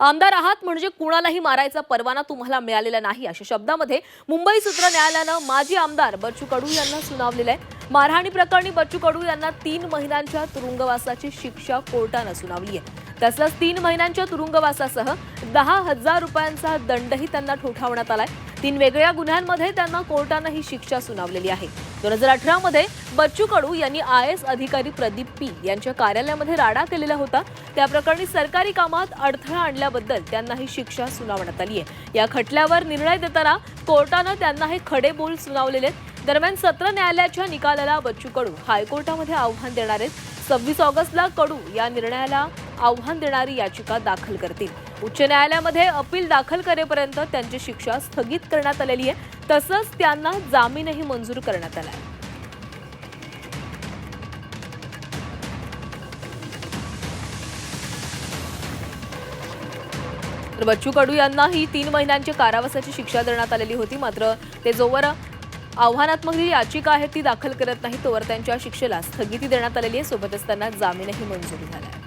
आमदार आहात म्हणजे कुणालाही मारायचा परवाना तुम्हाला मिळालेला नाही अशा शब्दामध्ये मुंबई सत्र न्यायालयानं माजी आमदार बच्चू कडू यांना सुनावलेलं आहे. मारहाणी प्रकरणी बच्चू कडू यांना तीन महिन्यांच्या तुरुंगवासाची शिक्षा कोर्टानं सुनावली आहे. तसंच तीन महिन्यांच्या तुरुंगवासासह दहा हजार रुपयांचा दंडही त्यांना ठोठावण्यात आलाय. तीन वेगळ्या गुन्ह्यांमध्ये त्यांना कोर्टानं ही शिक्षा सुनावलेली आहे. दोन हजार अठरामध्ये बच्चू कडू यांनी आय एस अधिकारी प्रदीप पी यांच्या कार्यालयामध्ये राडा केलेला होता. त्या प्रकरणी सरकारी कामात अडथळा आणल्याबद्दल त्यांना ही शिक्षा सुनावण्यात आली आहे या खटल्यावर निर्णय देताना कोर्टानं त्यांना हे खडे बोल सुनावलेले आहेत दरम्यान सत्र न्यायालयाच्या निकालाला बच्चू कडू हायकोर्टामध्ये आव्हान देणार आहेत. सव्वीस ऑगस्टला कडू या निर्णयाला आव्हान देणारी याचिका दाखल करतील. उच्च न्यायालयामध्ये अपील दाखल करेपर्यंत त्यांची शिक्षा स्थगित करण्यात आलेली आहे. तसंच त्यांना जामीनही मंजूर करण्यात आला आहे. तर बच्चू कडू यांना ही तीन महिन्यांची कारावासाची शिक्षा देण्यात आलेली होती. मात्र ते जोवर आव्हानात्मक जी याचिका आहे ती दाखल करत नाही तोवर त्यांच्या शिक्षेला स्थगिती देण्यात आलेली आहे. सोबतच त्यांना जामीनही मंजूर झाला आहे.